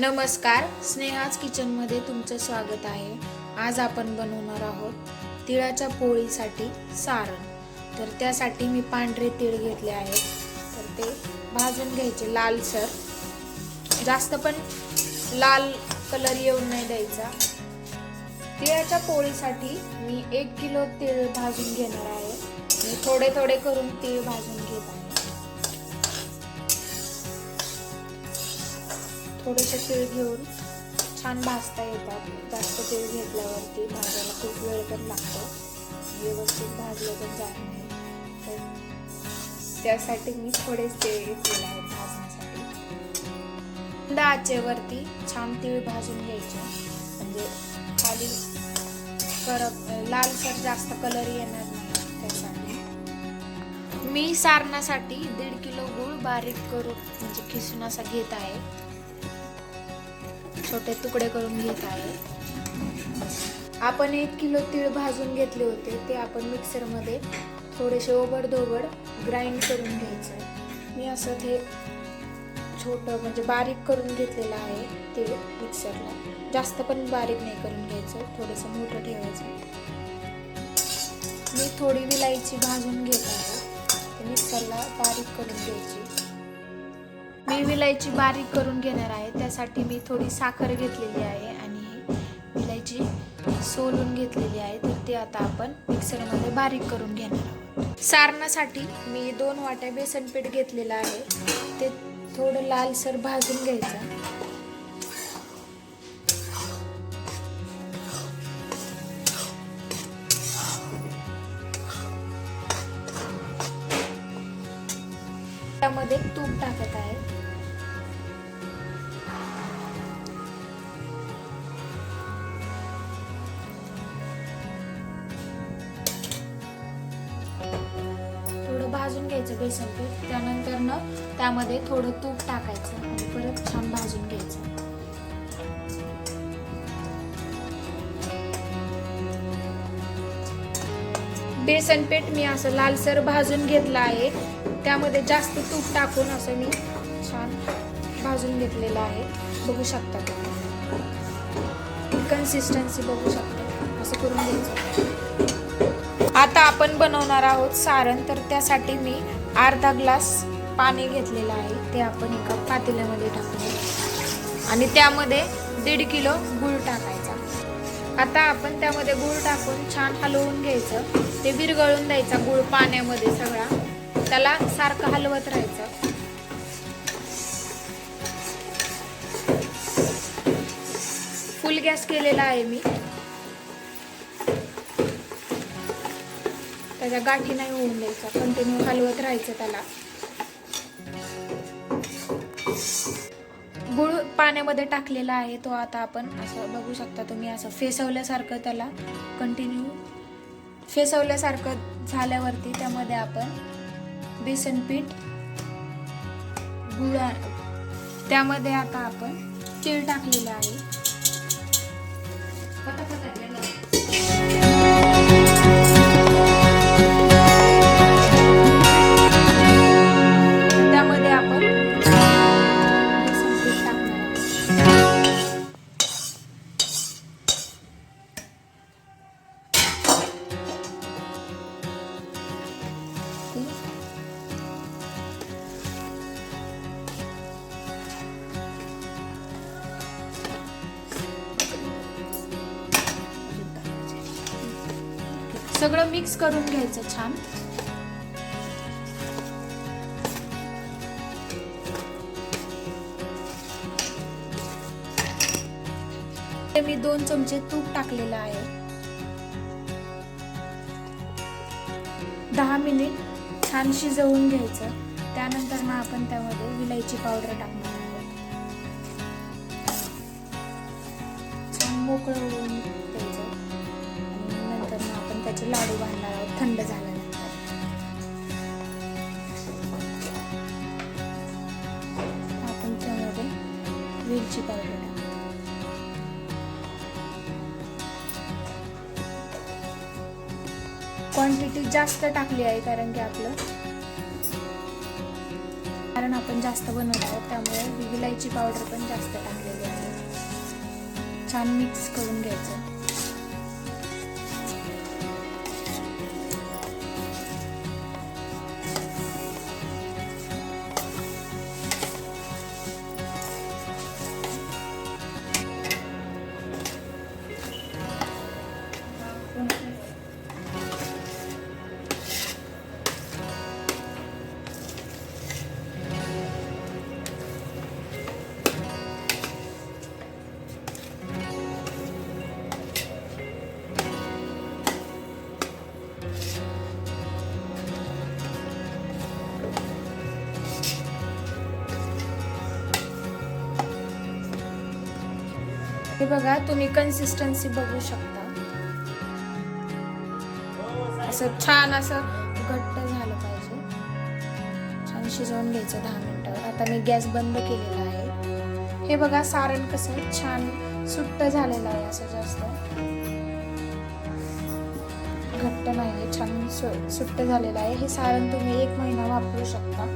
नमस्कार स्नेहाज किचनमध्ये तुमचं स्वागत आहे. आज आपण बनवणार आहोत तिळाच्या पोळीसाठी सारण. तर त्यासाठी मी पांढरे तीळ घेतले आहेत. तर ते भाजून घ्यायचे लालसर. जास्त पण लाल कलर येऊन नाही द्यायचा. तिळाच्या पोळीसाठी मी एक किलो तीळ भाजून घेणार आहे. मी थोडे थोडे करून तीळ भाजून थोडेसे तीळ घेऊन छान भाजता येतात. जास्त तीळ घेतल्यावरती भाजायला खूप वेळ पण लागतो. व्यवस्थित भाजलं पण जात नाही. तर त्यासाठी मी थोडेच तीळ घेतलेले आहेत भाजण्यासाठी. थंड आचेवरती छान तीळ भाजून घ्यायचे. म्हणजे खाली करप लालसर जास्त कलर येणार नाही त्यासाठी. मी सारणासाठी दीड किलो गूळ बारीक करून म्हणजे खिसून असा घेत आहे. छोटे तुकडे करून घेत आहे. आपण एक किलो तीळ भाजून घेतले होते ते आपण मिक्सरमध्ये थोडेसे ओबडधोबड ग्राइंड करून घ्यायचं मी असं ते छोटं म्हणजे बारीक करून घेतलेलं आहे तीळ मिक्सरला. जास्त पण बारीक नाही करून घ्यायचं थोडंसं मोठं ठेवायचं. मी थोडी विलायची भाजून घेत आहे मिक्सरला बारीक करून घ्यायची. मी विलायची बारीक करून घेणार आहे. त्यासाठी मी थोडी साखर घेतलेली आहे आणि विलायची सोलून घेतलेली आहे. तर ते आता आपण मिक्सरमध्ये बारीक करून घेणार आहोत. सारणासाठी मी दोन वाट्या बेसन पीठ घेतलेलं आहे. ते थोडं लालसर भाजून घ्यायचं. त्यामध्ये तूप टाकत आहे. थोडं भाजून घ्यायचं बेसन पीठ. त्यानंतर न त्यामध्ये थोडं तूप टाकायचं आणि परत छान भाजून घ्यायचं. बेसन पीठ मी असं लालसर भाजून घेतलं आहे. त्यामध्ये जास्त तूप टाकून असं मी छान भाजून घेतलेलं आहे. बघू शकता कन्सिस्टन्सी बघू शकता. असं करून घ्यायचं. आता आपण बनवणार आहोत सारण. तर त्यासाठी मी अर्धा ग्लास पाणी घेतलेलं आहे. ते आपण एका पातेल्यामध्ये टाकूया. आणि त्यामध्ये दीड किलो गूळ टाकायचा. आता आपण त्यामध्ये गूळ टाकून छान हलवून घ्यायचं. ते विरघळून द्यायचा गूळ पाण्यामध्ये सगळा. त्याला सारखं हलवत राहायचं. फुल गॅस केलेला आहे मी. त्याच्या गाठी नाही होऊन द्यायचा कंटिन्यू हलवत राहायचं त्याला. गुळ पाण्यामध्ये टाकलेला आहे तो आता आपण असं बघू शकता तुम्ही असं फेसवल्यासारखं त्याला कंटिन्यू फेसवल्यासारखं झाल्यावरती त्यामध्ये आपण बेसन पीठ गुळा त्यामध्ये आता आपण तीळ टाकलेलं आहे. सगळं मिक्स करून घ्यायचं छान. ते मी दोन चमचे तूप टाकलेलं आहे. दहा मिनिट छान शिजवून घ्यायचं. त्यानंतर मग आपण त्यामध्ये विलायची पावडर टाकणार आहोत. छान मोकळं मग लाडू बांधणार आहोत थंड झाल्यानंतर. आपण त्यामध्ये वेलची पावडर टाकू. क्वांटिटी जास्त टाकली आहे कारण की आपलं कारण आपण जास्त बनवत आहोत त्यामुळे विलायची पावडर पण जास्त टाकलेली आहे. छान मिक्स करून घ्यायचं. बघा तुम्ही कन्सिस्टन्सी बघू शकता. असं छान असं घट्ट झालं पाहिजे. छान शिजवून घ्यायचं दहा मिनिटं. आता मी गॅस बंद केलेला आहे. हे बघा सारण कसं छान सुट्ट झालेलं आहे असं जास्त. घट्ट नाही छान सु सुट्ट झालेलं आहे. हे सारण तुम्ही एक महिना वापरू शकता.